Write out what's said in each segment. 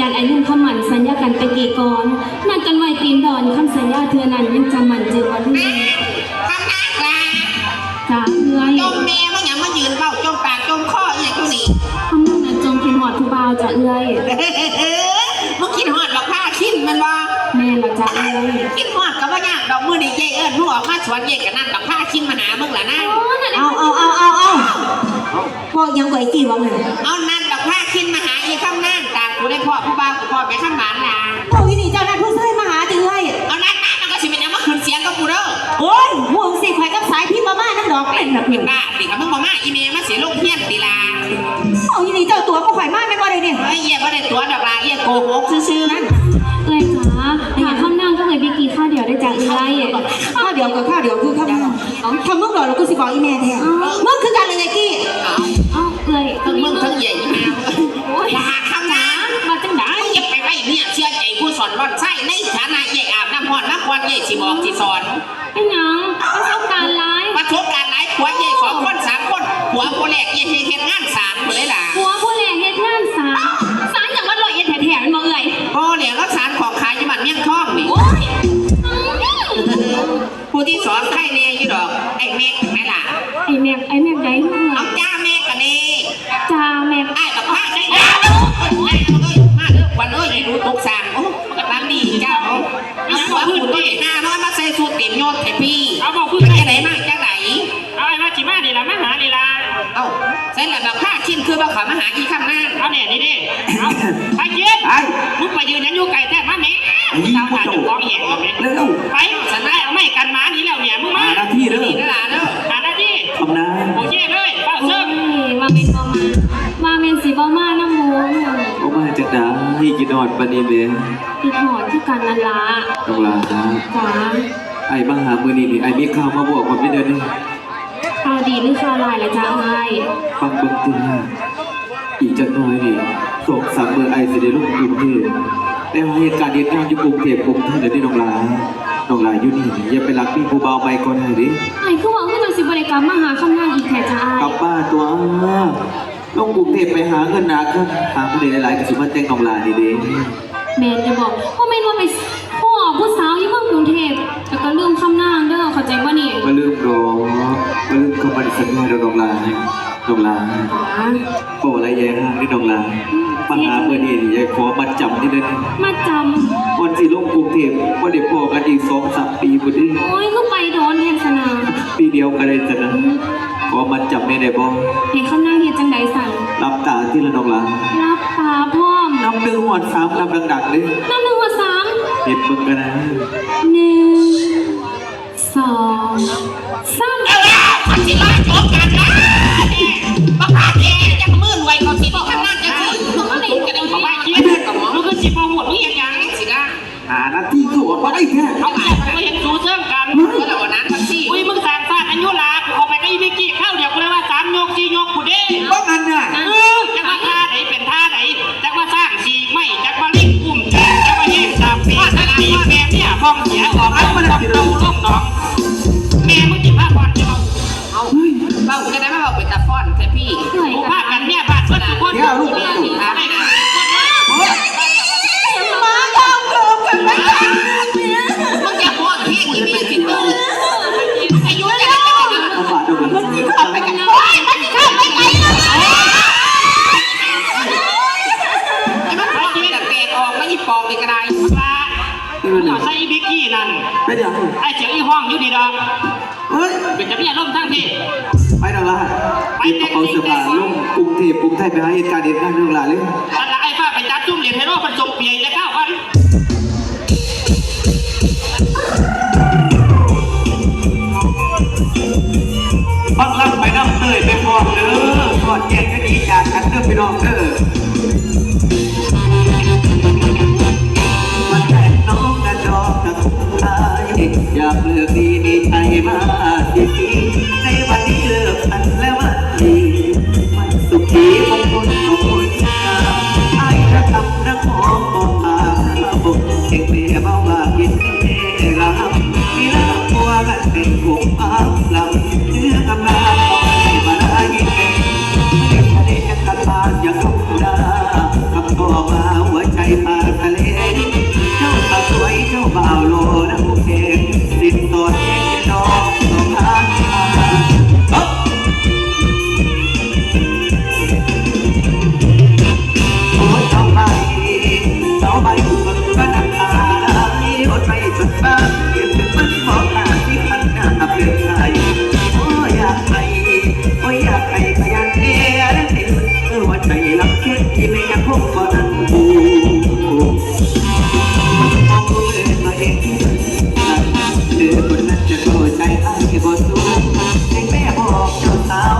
ยานไอ้นุ่งขมันสัญญากันตะกี้ก่อนนัดกันไว้ตีนดอนคำสัญญาเธอนั้นยังจำมันเจอวันนี้ทำนักลาจ้าเอื้อยจมแม่มันยังมายืนเบ้าจมปากจมคออีกตัวนี้คำนั้นน่ะจงคิดหอดผู้บ่าวจ้าเอื้อยมึงคิดฮอดดอกผ้าชิ้นมันบ่แม่ละจ้าเอื้อยคิดฮอดก็บ่ยากดอกมือนี่เย่เอิ้นมึงออกมาสวนเย่กันนั่นดอกผ้าชิ้นมาหามึงล่ะนะอ๋อนั่นแหละเอาเอาเอาเอาเอาบอกยังก่อยจีว่าไงเอานั่นดอกผ้าชิ้นมาหาอีข้างนั่นตามกู ได้พ่อผู้บ่าวกูพ่อไปข้างบ้านล่ะบอกอีนี่เจ้าหน้าผู้ช่วยมาหาจื้อให้เอานั่นนั่นมันก็สิเป็นยังมาขึ้นเสียงกับกูเด้อโอ้ยห่วงสิข่อยกับสายพี่มาม่านั่นดอกเป็นแบบเป็นี้นบ้าติกับมึงบ่มาอีเมลมาสิลงเพี้ยนติลาเอาอีนี่เจ้าตัวก็ข่อยมากไม่บ่ได้เนี่ยเฮ้ยเย่บ่ได้ตัวดอกลาเย่โกหกซื่อๆนั่นเอื้อยจ๋าหาข้าวนั่งก็เลยไปกินข้าวเดียวได้จ้าเอื้อยข้าวเดียวกับข้าวเดียวคือข้าวทำมึงดอกแล้วกูสิบอกอีแม่แท้มึงคือกัน สอนรอดไส้ในฐานะเย่อาบน้ำพรน้ำควันเย่สิบอกสิสอนเป็นหยังประสบการณ์ร้ายประสบการณ์หลายผัวเย่สองคนสามคนผัวคนแรกเย่เฮ็ดงานสารหมดเลยล่ะหัวผู้แหลกเฮ็ดงานสารสารอย่างวัดลอยเอ็ดแถวๆมันบ่เอ่ยพ่อเนี่ยรักสารของขายอยู่บ้านเมี่ยงทองนี่โอ้ยผู้ที่สอนใครเนี่ยอยู่ดอกไอ้แม่แม่ล่ะไอแม็กไอแม็กได้ คือบ่ขอมาหาอีข้างหน้าเอาเนี่ยนี่ดิเอาไปย็นไปมึงไปยืนยันอยู่ไกลแท้มาแม่สาวหาจ้าของแหงแบบนี้เร็วไปสันได้เอาไม่กันมานี่แล้วเนี่ยมึงมาหน้าที่เด้อหนั่นล่ะเด้อหน้าที่ทำนะโอเคเลยเป้าเชิยญมาเป็นบ่มามาเป็นสิบ่มาน้ำมูนออกมาจากดาให้กินนอนปนีเลยติดหอดที่กันนั่นละต้องลาจ้าไอ้มาหามือนี่นี่ไอ้มีข่าวมาบอกผมไม่เดินนี่าวดีหรือข่าวร้ายละจ้าไอ้ฟังเบิ่งตีหน้าอีกจักหน้อยนี่สองสามมือไอ้สิได้ลงกรุงเทพแต่ว่าเหตุการณ์เหตุการณ์อยู่กรุงเทพกรุงเทพเดี๋ยวนี้น้องลาน้องลาอยู่นี่อย่าไปรักพี่ผู้เบาไปก่อนให้ดิไอ้คือว่าเมื่อจังสิบริกรรมมาหาคำนางอีกแค่จ้าไอ้กลับบ้านตัวลงกรุงเทพไปหาเงินหนาครับหาผู้ใดหลายๆก็สิมาแต่งน้องลานี่เด้แมนจะบอกว่าไม่นว่าไป น้องลาจ้าโอ้อะไรยายห้างนี่น้องลามาหาเมื่อนี้นี่ยายขอมาจำนี่เลยนะมาจวันสิลงกรุงเทพว่าได้พอกันอีกสองสามปีพอดีำโอ้ยก็ไปโดนแทนสนาปีเดียวกันเลยจ้ะนะขอมาจำไม่ได้บ่เห็นคำนางเฮ็ดจังใดสั่งรับตาที่ละน้องลารับตาพร้อมน้ำหนึ่งหอดสามน้ำดังๆเลยน้ำหนึ่งหัวสามเห็นมึงกันนะหนึ่งสอง บักพาแกจะมือรวยเขาสิข้างหน้าจะคือมึงก็เลยจะได้เข้าบ้านเย็เย็นนกับหมอมึงก็จิบเอาหัวมึงอย่างยังสิล่ะหาหน้าที่ก็ว่าได้แค่เอาแค่ ฟ้อนแต่พี่เหนื่อยกูกัพากันเนี่ยบาดเพื่อนทุกคนเดี๋ยวลูกนี่สิครับมายอมเกิมกันไปมึงจะฟ้อนพี่อีเมียสิเด้ออายุจะได้เอาบาดน้องลามันจีข้าไปกันโอ้ยมันจีข้าไปไกลเลยไอ้มันฟ้อนแต่แตกออกแล้วอีปองไปกระไดลาเอาใส่บิกกี้นั่นไม่เดี๋ยวไอ้เสียงอีห้องอยู่ดีดอก เฮ้ย เป็นจะมีอารมณ์ทั้งที่ไปน้องลาเก็บกระเป๋าเสื้อผ้าลงกรุงเทพกรุงไทยไปหาเหตุการณ์เหตุการณ์น้องลาเลยอันละไอ้ฝ้าไปจับจุ่มเหรียญไฮโร่มันจบเปียแล้วเข้ากันบังลังไปน้ำเตยไปพร้อมเด้อทอดแกงก็ดีจากกันเด้อพี่น้องเด้อ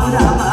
아무나 아마